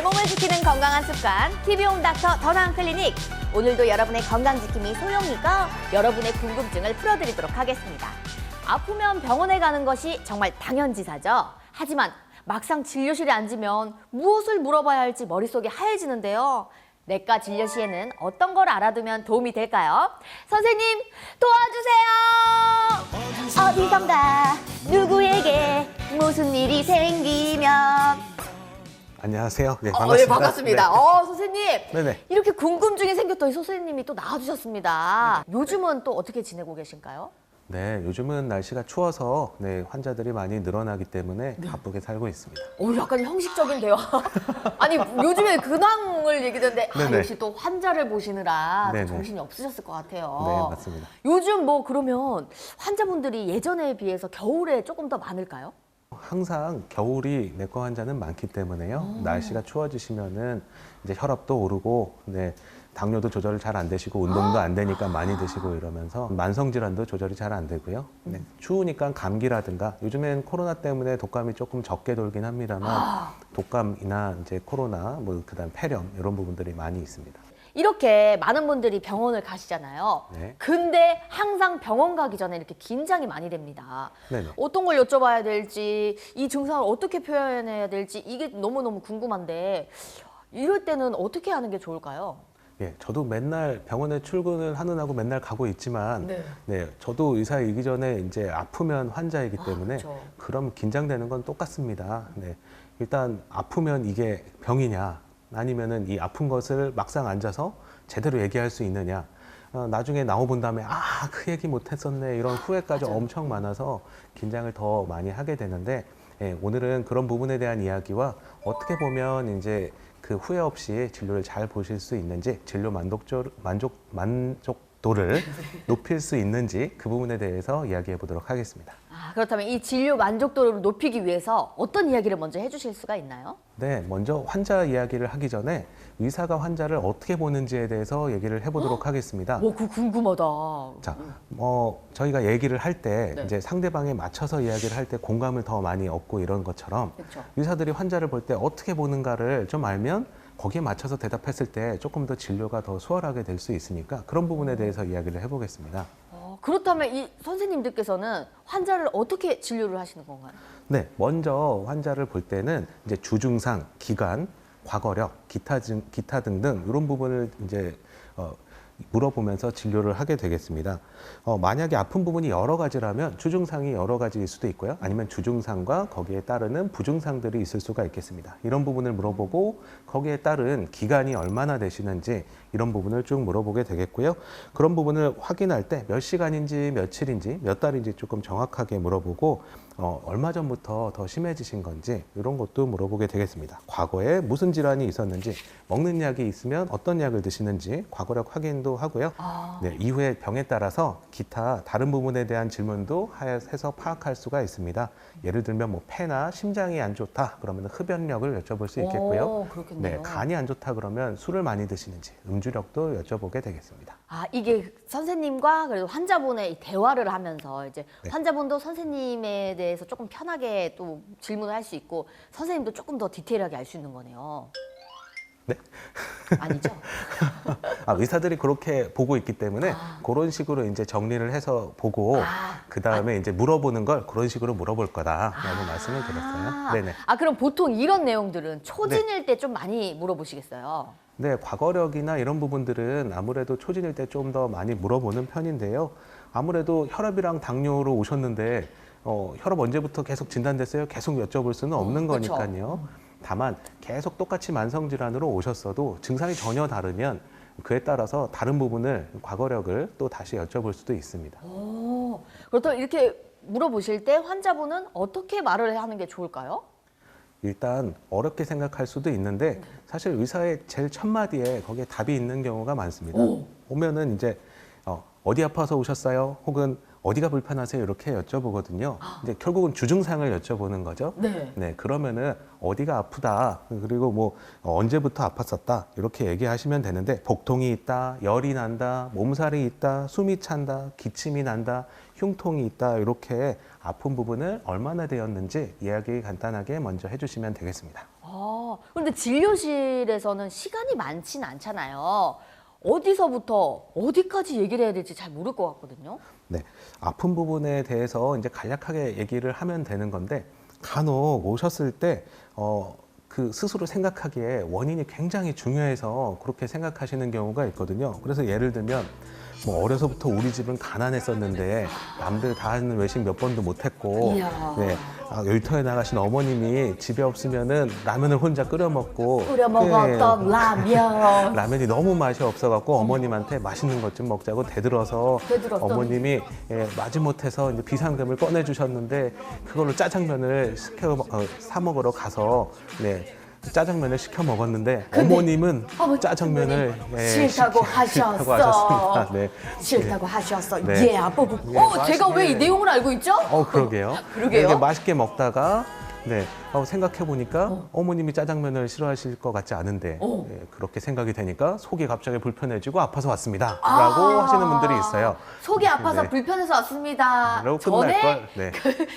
내 몸을 지키는 건강한 습관 TV홈 닥터 더나은 클리닉 오늘도 여러분의 건강 지킴이 소영이가 여러분의 궁금증을 풀어드리도록 하겠습니다. 아프면 병원에 가는 것이 정말 당연지사죠. 하지만 막상 진료실에 앉으면 무엇을 물어봐야 할지 머릿속이 하얘지는데요. 내과 진료 시에는 어떤 걸 알아두면 도움이 될까요? 선생님 도와주세요. 어디선가 누구에게 무슨 일이 생기면 안녕하세요. 네, 어, 반갑습니다. 네, 반갑습니다. 어, 선생님. 네네. 이렇게 궁금증이 생겼더니 선생님이 또 나와주셨습니다. 요즘은 또 어떻게 지내고 계신가요? 네, 요즘은 날씨가 추워서 네, 환자들이 많이 늘어나기 때문에 네. 바쁘게 살고 있습니다. 오, 약간 형식적인 대화. 아니, 요즘에 근황을 얘기하는데, 아, 네네. 역시 또 환자를 보시느라 네네. 정신이 없으셨을 것 같아요. 네, 맞습니다. 요즘 뭐 그러면 환자분들이 예전에 비해서 겨울에 조금 더 많을까요? 항상 겨울이 내과 환자는 많기 때문에요. 날씨가 추워지시면은 이제 혈압도 오르고, 네, 당뇨도 조절이 잘안 되시고 운동도 안 되니까 많이 드시고 이러면서 만성 질환도 조절이 잘 안 되고요. 네, 추우니까 감기라든가 요즘엔 코로나 때문에 독감이 조금 적게 돌긴 합니다만 독감이나 이제 코로나 뭐 그다음 폐렴 이런 부분들이 많이 있습니다. 이렇게 많은 분들이 병원을 가시잖아요. 네. 근데 항상 병원 가기 전에 이렇게 긴장이 많이 됩니다. 네네. 어떤 걸 여쭤봐야 될지, 이 증상을 어떻게 표현해야 될지 이게 너무너무 궁금한데 이럴 때는 어떻게 하는 게 좋을까요? 예, 저도 맨날 병원에 출근을 하느라고 맨날 가고 있지만, 네. 네. 저도 의사이기 전에 이제 아프면 환자이기 아, 때문에 그렇죠. 그럼 긴장되는 건 똑같습니다. 네. 일단 아프면 이게 병이냐, 아니면은 이 아픈 것을 막상 앉아서 제대로 얘기할 수 있느냐. 어, 나중에 나와본 다음에 아, 그 얘기 못했었네 이런 후회까지 맞아요. 엄청 많아서 긴장을 더 많이 하게 되는데 예, 오늘은 그런 부분에 대한 이야기와 어떻게 보면 이제 그 후회 없이 진료를 잘 보실 수 있는지 진료 만족도 만족 만족 도를 높일 수 있는지 그 부분에 대해서 이야기해 보도록 하겠습니다. 아, 그렇다면 이 진료 만족도를 높이기 위해서 어떤 이야기를 먼저 해주실 수가 있나요? 네, 먼저 환자 이야기를 하기 전에 의사가 환자를 어떻게 보는지에 대해서 얘기를 해보도록 하겠습니다. 뭐, 그 궁금하다. 자, 뭐 저희가 얘기를 할 때 네. 이제 상대방에 맞춰서 이야기를 할 때 공감을 더 많이 얻고 이런 것처럼 그렇죠. 의사들이 환자를 볼 때 어떻게 보는가를 좀 알면 거기에 맞춰서 대답했을 때 조금 더 진료가 더 수월하게 될 수 있으니까 그런 부분에 대해서 이야기를 해보겠습니다. 어, 그렇다면 이 선생님들께서는 환자를 어떻게 진료를 하시는 건가요? 네, 먼저 환자를 볼 때는 이제 주증상, 기간, 과거력, 기타, 등, 기타 등등 이런 부분을 이제 어, 물어보면서 진료를 하게 되겠습니다. 어, 만약에 아픈 부분이 여러 가지라면 주증상이 여러 가지일 수도 있고요. 아니면 주증상과 거기에 따르는 부증상들이 있을 수가 있겠습니다. 이런 부분을 물어보고 거기에 따른 기간이 얼마나 되시는지 이런 부분을 쭉 물어보게 되겠고요. 그런 부분을 확인할 때 몇 시간인지 며칠인지 몇 달인지 조금 정확하게 물어보고 어, 얼마 전부터 더 심해지신 건지 이런 것도 물어보게 되겠습니다. 과거에 무슨 질환이 있었는지 먹는 약이 있으면 어떤 약을 드시는지 과거력 확인도 하고요. 아, 네, 이후에 병에 따라서 기타 다른 부분에 대한 질문도 하- 해서 파악할 수가 있습니다. 예를 들면 뭐 폐나 심장이 안 좋다 그러면 흡연력을 여쭤볼 수 있겠고요. 오. 네, 간이 안 좋다 그러면 술을 많이 드시는지 음 주력도 여쭤보게 되겠습니다. 아, 이게 선생님과 그래도 환자분의 이 대화를 하면서 이제 네. 환자분도 선생님에 대해서 조금 편하게 또 질문을 할 수 있고 선생님도 조금 더 디테일하게 알 수 있는 거네요. 네. 아니죠? 아, 의사들이 그렇게 보고 있기 때문에 아. 그런 식으로 이제 정리를 해서 보고 아. 그 다음에 이제 물어보는 걸 그런 식으로 물어볼 거다라고 말씀을 드렸어요. 아, 네네. 아, 그럼 보통 이런 내용들은 초진일 때좀 많이 물어보시겠어요? 네, 과거력이나 이런 부분들은 아무래도 초진일 때 좀 더 많이 물어보는 편인데요. 아무래도 혈압이랑 당뇨로 오셨는데 어, 혈압 언제부터 계속 진단됐어요? 계속 여쭤볼 수는 없는 어, 그쵸. 거니까요. 다만 계속 똑같이 만성 질환으로 오셨어도 증상이 전혀 다르면 그에 따라서 다른 부분을 과거력을 또 다시 여쭤볼 수도 있습니다. 오, 그렇다면 이렇게 물어보실 때 환자분은 어떻게 말을 하는 게 좋을까요? 일단 어렵게 생각할 수도 있는데 사실 의사의 제일 첫 마디에 거기에 답이 있는 경우가 많습니다. 오. 오면은 이제 어, 어디 아파서 오셨어요? 혹은 어디가 불편하세요? 이렇게 여쭤보거든요. 이제 결국은 주증상을 여쭤보는 거죠. 네. 네, 그러면은 어디가 아프다. 그리고 뭐 언제부터 아팠었다. 이렇게 얘기하시면 되는데 복통이 있다, 열이 난다, 몸살이 있다, 숨이 찬다, 기침이 난다, 흉통이 있다. 이렇게 아픈 부분을 얼마나 되었는지 이야기 간단하게 먼저 해주시면 되겠습니다. 아, 그런데 진료실에서는 시간이 많진 않잖아요. 어디서부터 어디까지 얘기를 해야 될지 잘 모를 것 같거든요. 네, 아픈 부분에 대해서 이제 간략하게 얘기를 하면 되는 건데 간혹 오셨을 때 어, 그 스스로 생각하기에 원인이 굉장히 중요해서 그렇게 생각하시는 경우가 있거든요. 그래서 예를 들면 뭐 어려서부터 우리 집은 가난했었는데 남들 다 하는 외식 몇 번도 못했고 이야. 네, 아, 열터에 나가신 어머님이 집에 없으면은 라면을 혼자 끓여 먹고 끓여 먹었던 네. 라면. 라면이 너무 맛이 없어갖고 어머님한테 맛있는 것 좀 먹자고 대들어서 대들었더니. 어머님이 예, 마지못해서 이제 비상금을 꺼내주셨는데 그걸로 짜장면을 시켜 먹- 어, 사 먹으러 가서 네. 짜장면을 시켜 먹었는데 근데 어머님은 어머, 짜장면을 예, 싫다고 시키- 싫다고 하셨어. 하셨습니다. 네. 싫다고 하셨어. 네. 예, 아빠. 부 예, 어, 제가 왜 이 맛있게- 내용을 알고 있죠? 어 그러게요. 그러게요. 이렇게 맛있게 먹다가 네 어, 생각해 보니까 어. 머님이 짜장면을 싫어하실 것 같지 않은데 어. 예, 그렇게 생각이 되니까 속이 갑자기 불편해지고 아파서 왔습니다라고 아, 하시는 분들이 있어요. 속이 아파서 네. 불편해서 왔습니다. 라고 끝날 전에 걸. 네.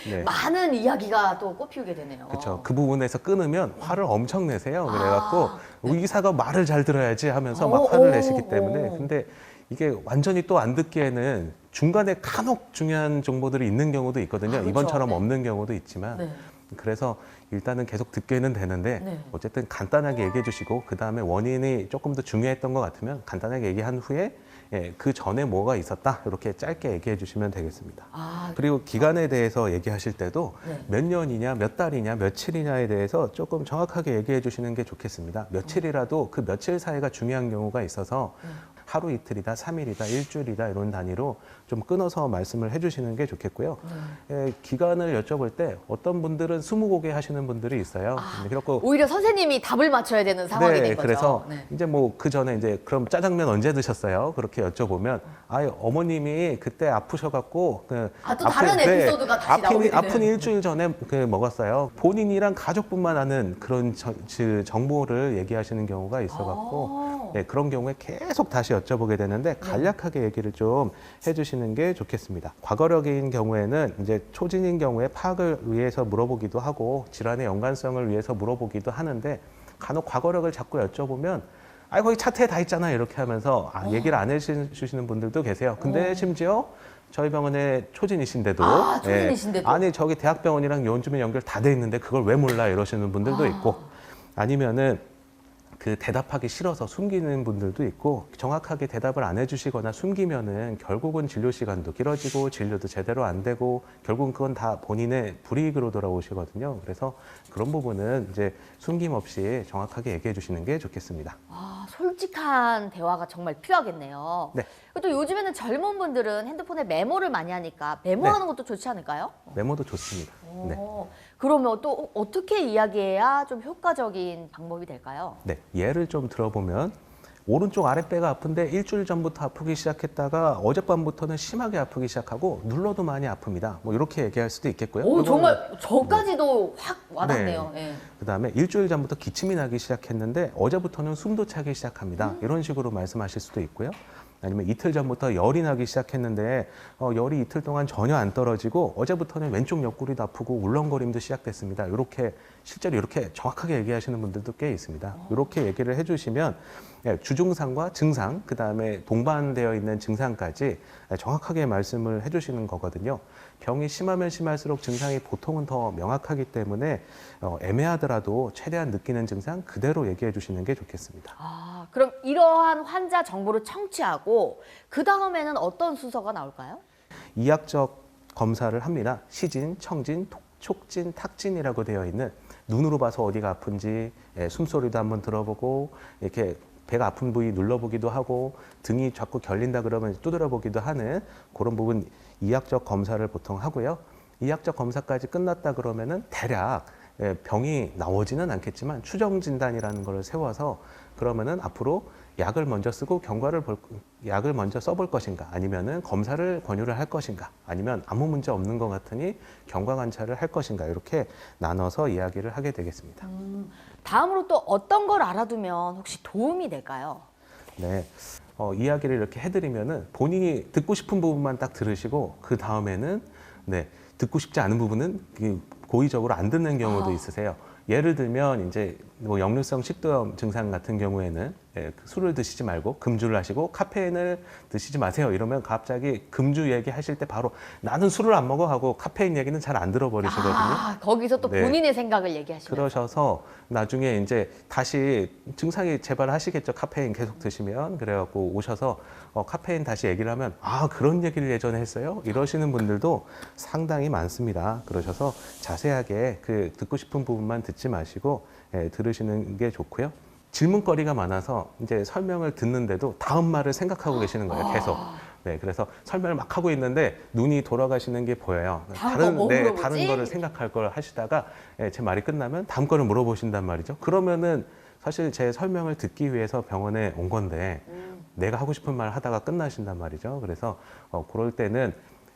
네. 많은 이야기가 또 꽃피우게 되네요. 그렇죠. 그 부분에서 끊으면 화를 엄청 내세요. 그래갖고 의사가 말을 잘 들어야지 하면서 오, 막 화를 오, 내시기 때문에 오. 근데 이게 완전히 또 안 듣기에는 중간에 간혹 중요한 정보들이 있는 경우도 있거든요. 아, 그렇죠. 이번처럼 네. 없는 경우도 있지만 네. 그래서 일단은 계속 듣게는 되는데 네. 어쨌든 간단하게 얘기해 주시고 그 다음에 원인이 조금 더 중요했던 것 같으면 간단하게 얘기한 후에 예, 그 전에 뭐가 있었다 이렇게 짧게 얘기해 주시면 되겠습니다. 아, 그리고 기간에 대해서 얘기하실 때도 네. 몇 년이냐, 몇 달이냐, 며칠이냐에 대해서 조금 정확하게 얘기해 주시는 게 좋겠습니다. 며칠이라도 그 며칠 사이가 중요한 경우가 있어서 네. 하루 이틀이다, 삼일이다 일주일이다 이런 단위로 좀 끊어서 말씀을 해 주시는 게 좋겠고요. 네. 예, 기간을 여쭤볼 때 어떤 분들은 스무고개 하시는 분들이 있어요. 근데 그렇고 오히려 선생님이 답을 맞춰야 되는 상황이 된 거죠. 그래서 네. 이제 뭐 그 전에 이제 그럼 짜장면 언제 드셨어요? 그렇게 여쭤보면 아 어머님이 그때 아프셔갖고 그 아, 또 다른 에피소드가 다시 아픈, 나오게. 아픈 일주일 전에 그 먹었어요. 본인이랑 가족뿐만 아는 그런 저- 그 정보를 얘기하시는 경우가 있어갖고 아. 네, 그런 경우에 계속 다시 여쭤보게 되는데 간략하게 얘기를 좀 해주시는 게 좋겠습니다. 과거력인 경우에는 이제 초진인 경우에 파악을 위해서 물어보기도 하고 질환의 연관성을 위해서 물어보기도 하는데 간혹 과거력을 자꾸 여쭤보면 아 거기 차트에 다 있잖아 이렇게 하면서 아, 얘기를 안 해주시는 분들도 계세요. 근데 어. 심지어 저희 병원에 초진이신데도 아, 초진이신데도? 예, 아니 저기 대학병원이랑 요즘에 연결 다 돼 있는데 그걸 왜 몰라 이러시는 분들도 아. 있고 아니면은 그 대답하기 싫어서 숨기는 분들도 있고 정확하게 대답을 안 해주시거나 숨기면은 결국은 진료 시간도 길어지고 진료도 제대로 안 되고 결국은 그건 다 본인의 불이익으로 돌아오시거든요. 그래서 그런 부분은 이제 숨김 없이 정확하게 얘기해 주시는 게 좋겠습니다. 아, 솔직한 대화가 정말 필요하겠네요. 네. 그리고 또 요즘에는 젊은 분들은 핸드폰에 메모를 많이 하니까 메모하는 것도 좋지 않을까요? 메모도 좋습니다. 네. 어, 그러면 또 어떻게 이야기해야 좀 효과적인 방법이 될까요? 네, 예를 좀 들어보면 오른쪽 아랫배가 아픈데 일주일 전부터 아프기 시작했다가 어젯밤부터는 심하게 아프기 시작하고 눌러도 많이 아픕니다. 뭐 이렇게 얘기할 수도 있겠고요. 오, 정말 저까지도 확 와닿네요. 예. 그다음에 일주일 전부터 기침이 나기 시작했는데 어제부터는 숨도 차기 시작합니다. 음. 이런 식으로 말씀하실 수도 있고요. 아니면 이틀 전부터 열이 나기 시작했는데 어, 열이 이틀 동안 전혀 안 떨어지고 어제부터는 왼쪽 옆구리도 아프고 울렁거림도 시작됐습니다. 이렇게 실제로 이렇게 정확하게 얘기하시는 분들도 꽤 있습니다. 이렇게 얘기를 해주시면 예, 주증상과 증상, 그 다음에 동반되어 있는 증상까지 정확하게 말씀을 해주시는 거거든요. 병이 심하면 심할수록 증상이 보통은 더 명확하기 때문에 어, 애매하더라도 최대한 느끼는 증상 그대로 얘기해 주시는 게 좋겠습니다. 아, 그럼 이러한 환자 정보를 청취하고 그 다음에는 어떤 순서가 나올까요? 이학적 검사를 합니다. 시진, 청진, 톡- 촉진, 탁진이라고 되어 있는 눈으로 봐서 어디가 아픈지 예, 숨소리도 한번 들어보고 이렇게 배가 아픈 부위 눌러보기도 하고 등이 자꾸 결린다 그러면 두드려보기도 하는 그런 부분 이학적 검사를 보통 하고요. 이학적 검사까지 끝났다 그러면은 대략 예, 병이 나오지는 않겠지만 추정 진단이라는 걸 세워서 그러면은 앞으로 약을 먼저 쓰고 경과를 볼 약을 먼저 써볼 것인가 아니면은 검사를 권유를 할 것인가 아니면 아무 문제 없는 것 같으니 경과 관찰을 할 것인가 이렇게 나눠서 이야기를 하게 되겠습니다. 다음으로 또 어떤 걸 알아두면 혹시 도움이 될까요? 네. 어, 이야기를 이렇게 해드리면은 본인이 듣고 싶은 부분만 딱 들으시고 그 다음에는 네 듣고 싶지 않은 부분은 그 고의적으로 안 듣는 경우도 아. 있으세요. 예를 들면 이제 뭐 역류성 식도염 증상 같은 경우에는 예, 그 술을 드시지 말고 금주를 하시고 카페인을 드시지 마세요. 이러면 갑자기 금주 얘기하실 때 바로 나는 술을 안 먹어 하고 카페인 얘기는 잘 안 들어버리시거든요. 아, 거기서 또 네. 본인의 생각을 얘기하시면 그러셔서 나중에 이제 다시 증상이 재발하시겠죠. 카페인 계속 드시면 그래갖고 오셔서 어, 카페인 다시 얘기를 하면 아 그런 얘기를 예전에 했어요. 이러시는 분들도 상당히 많습니다. 그러셔서 자세하게 그 듣고 싶은 부분만 듣지 마시고 예, 들으시는 게 좋고요. 질문거리가 많아서 이제 설명을 듣는데도 다음 말을 생각하고 계시는 거예요. 계속. 네, 그래서 설명을 막 하고 있는데 눈이 돌아가시는 게 보여요. 다음 거뭐 네, 물어보지? 다른 거를 생각할 걸 하시다가 예, 제 말이 끝나면 다음 거를 물어보신단 말이죠. 그러면은 사실 제 설명을 듣기 위해서 병원에 온 건데 음. 내가 하고 싶은 말 하다가 끝나신단 말이죠. 그래서 어, 그럴 때는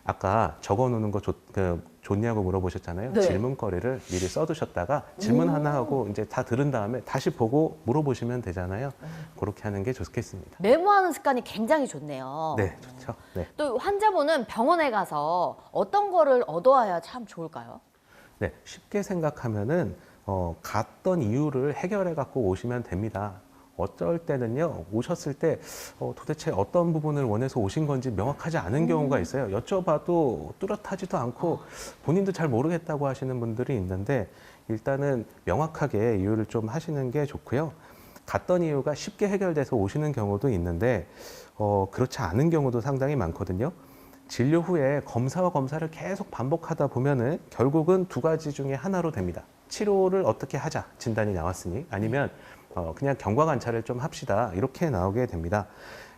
아까 적어 놓는 거 좋, 그, 좋냐고 물어보셨잖아요. 네. 질문거리를 미리 써두셨다가 질문 하나 하고 이제 다 들은 다음에 다시 보고 물어보시면 되잖아요. 음. 그렇게 하는 게 좋겠습니다. 메모하는 습관이 굉장히 좋네요. 네, 좋죠. 네. 또 환자분은 병원에 가서 어떤 거를 얻어와야 참 좋을까요? 네, 쉽게 생각하면은 어, 갔던 이유를 해결해 갖고 오시면 됩니다. 어쩔 때는요 오셨을 때 어, 도대체 어떤 부분을 원해서 오신 건지 명확하지 않은 경우가 있어요. 여쭤봐도 뚜렷하지도 않고 본인도 잘 모르겠다고 하시는 분들이 있는데 일단은 명확하게 이유를 좀 하시는 게 좋고요. 갔던 이유가 쉽게 해결돼서 오시는 경우도 있는데 어, 그렇지 않은 경우도 상당히 많거든요. 진료 후에 검사와 검사를 계속 반복하다 보면은 결국은 두 가지 중에 하나로 됩니다. 치료를 어떻게 하자 진단이 나왔으니 아니면 어, 그냥 경과 관찰을 좀 합시다 이렇게 나오게 됩니다.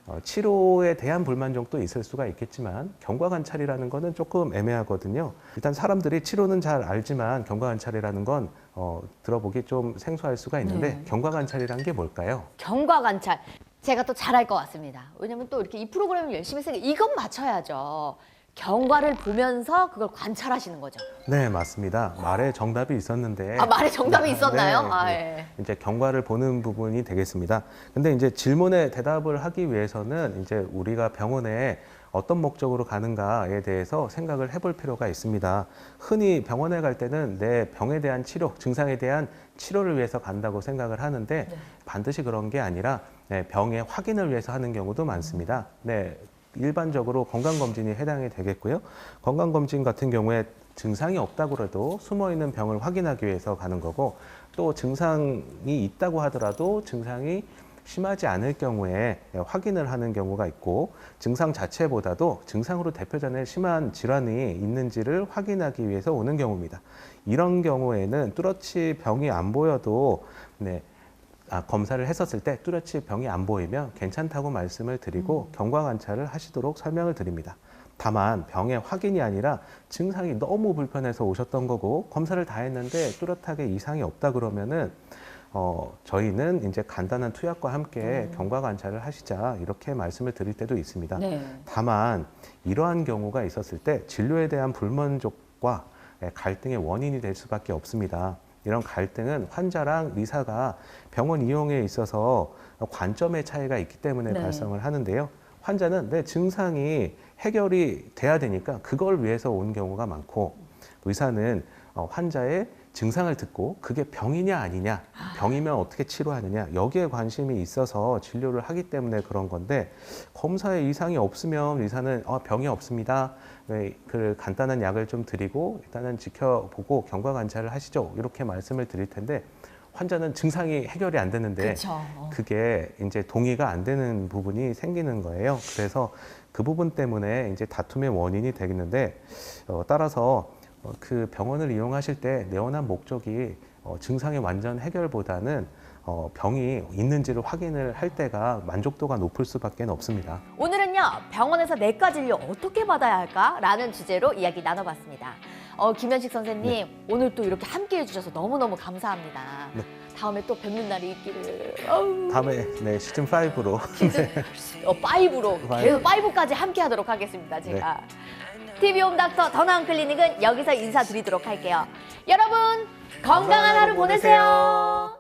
어, 치료에 대한 불만족도 있을 수가 있겠지만 경과 관찰이라는 거는 조금 애매하거든요. 일단 사람들이 치료는 잘 알지만 경과 관찰이라는 건 어, 들어보기 좀 생소할 수가 있는데 네. 경과 관찰이란 게 뭘까요? 경과 관찰. 제가 또 잘할 것 같습니다. 왜냐면 또 이렇게 이 프로그램을 열심히 했으니까 이건 맞춰야죠. 경과를 보면서 그걸 관찰하시는 거죠. 네 맞습니다. 말에 정답이 있었는데 아, 말에 정답이 있었나요? 네, 아, 네. 예. 이제 경과를 보는 부분이 되겠습니다. 근데 이제 질문에 대답을 하기 위해서는 이제 우리가 병원에 어떤 목적으로 가는가에 대해서 생각을 해볼 필요가 있습니다. 흔히 병원에 갈 때는 내 병에 대한 치료, 증상에 대한 치료를 위해서 간다고 생각을 하는데 네. 반드시 그런 게 아니라 네, 병의 확인을 위해서 하는 경우도 많습니다. 네, 일반적으로 건강검진이 해당이 되겠고요. 건강검진 같은 경우에 증상이 없다고 해도 숨어 있는 병을 확인하기 위해서 가는 거고 또 증상이 있다고 하더라도 증상이 심하지 않을 경우에 확인을 하는 경우가 있고 증상 자체보다도 증상으로 대표되는 심한 질환이 있는지를 확인하기 위해서 오는 경우입니다. 이런 경우에는 뚜렷이 병이 안 보여도 네, 아, 검사를 했었을 때 뚜렷이 병이 안 보이면 괜찮다고 말씀을 드리고 경과 관찰을 하시도록 설명을 드립니다. 다만 병의 확인이 아니라 증상이 너무 불편해서 오셨던 거고 검사를 다 했는데 뚜렷하게 이상이 없다 그러면은 어, 저희는 이제 간단한 투약과 함께 경과 관찰을 하시자 이렇게 말씀을 드릴 때도 있습니다. 네. 다만 이러한 경우가 있었을 때 진료에 대한 불만족과 예, 갈등의 원인이 될 수밖에 없습니다. 이런 갈등은 환자랑 의사가 병원 이용에 있어서 관점의 차이가 있기 때문에 네. 발생을 하는데요. 환자는 내 증상이 해결이 돼야 되니까 그걸 위해서 온 경우가 많고 의사는 어, 환자의 증상을 듣고 그게 병이냐 아니냐, 병이면 어떻게 치료하느냐 여기에 관심이 있어서 진료를 하기 때문에 그런 건데 검사에 이상이 없으면 의사는 어, 병이 없습니다. 네, 그 간단한 약을 좀 드리고 일단은 지켜보고 경과 관찰을 하시죠. 이렇게 말씀을 드릴 텐데 환자는 증상이 해결이 안 되는데 그렇죠. 그게 이제 동의가 안 되는 부분이 생기는 거예요. 그래서 그 부분 때문에 이제 다툼의 원인이 되겠는데 어, 따라서 어, 어, 그 병원을 이용하실 때 내원한 목적이 어, 증상의 완전 해결보다는 어, 병이 있는지를 확인을 할 때가 만족도가 높을 수밖에 없습니다. 오늘은요 병원에서 내과 진료 어떻게 받아야 할까라는 주제로 이야기 나눠봤습니다. 어, 김현식 선생님 네. 오늘 또 이렇게 함께해 주셔서 너무너무 감사합니다. 네. 다음에 또 뵙는 날이 있기를. 어우. 다음에 네 시즌 5로 시즌 네. 어, 5로 계속 5까지 함께하도록 하겠습니다. 제가. 네. TV 홈닥터 더나은 클리닉은 여기서 인사드리도록 할게요. 여러분 건강한 하루 보내세요.